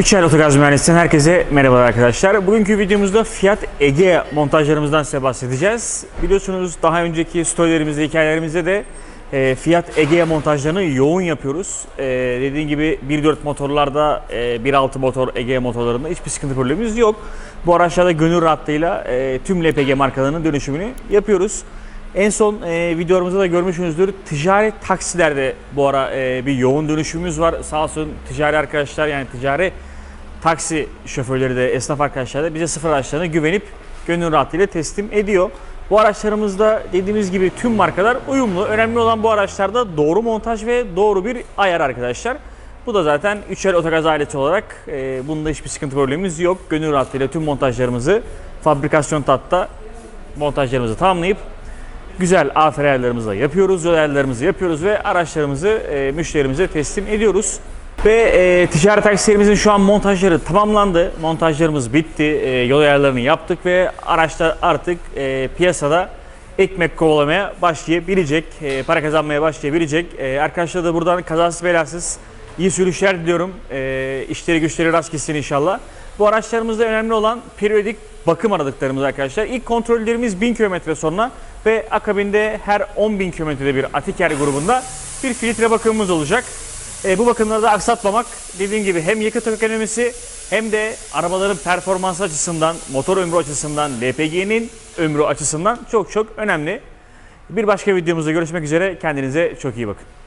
Üçer Otogaz Mühendisi'nden herkese merhabalar arkadaşlar. Bugünkü videomuzda Fiat Egea montajlarımızdan size bahsedeceğiz. Biliyorsunuz daha önceki storylerimizde, hikayelerimizde de e, Fiat Egea montajlarını yoğun yapıyoruz. E, dediğim gibi 1.4 motorlarda, e, 1.6 motor Egea motorlarında hiçbir sıkıntı problemimiz yok. Bu araçlarda gönül rahatlığıyla e, tüm LPG markalarının dönüşümünü yapıyoruz. En son e, videolarımızda da görmüşsünüzdür. Ticari taksilerde bu ara e, bir yoğun dönüşümümüz var. Sağ olsun ticari arkadaşlar yani ticari taksi şoförleri de esnaf arkadaşlar da bize sıfır araçlarına güvenip gönül rahatlığıyla teslim ediyor. Bu araçlarımızda dediğimiz gibi tüm markalar uyumlu. Önemli olan bu araçlarda doğru montaj ve doğru bir ayar arkadaşlar. Bu da zaten üçer otogaz ailesi olarak e, bunda hiçbir sıkıntı problemimiz yok. Gönül rahatlığıyla tüm montajlarımızı fabrikasyon tatta montajlarımızı tamamlayıp güzel afer ayarlarımızı da yapıyoruz, yol ayarlarımızı yapıyoruz ve araçlarımızı e, müşterimize teslim ediyoruz. Ve e, ticari taksilerimizin şu an montajları tamamlandı. Montajlarımız bitti. E, yol ayarlarını yaptık ve araçlar artık e, piyasada ekmek kovalamaya başlayabilecek, e, para kazanmaya başlayabilecek. E, arkadaşlar da buradan kazasız belasız iyi sürüşler diliyorum. E, işleri güçleri rast gitsin inşallah. Bu araçlarımızda önemli olan periyodik bakım aradıklarımız arkadaşlar. İlk kontrollerimiz 1000 km sonra ve akabinde her 10.000 kilometrede bir Atiker grubunda bir filtre bakımımız olacak. E, bu bakımları da aksatmamak dediğim gibi hem yakıt ekonomisi hem de arabaların performansı açısından, motor ömrü açısından, LPG'nin ömrü açısından çok çok önemli. Bir başka videomuzda görüşmek üzere. Kendinize çok iyi bakın.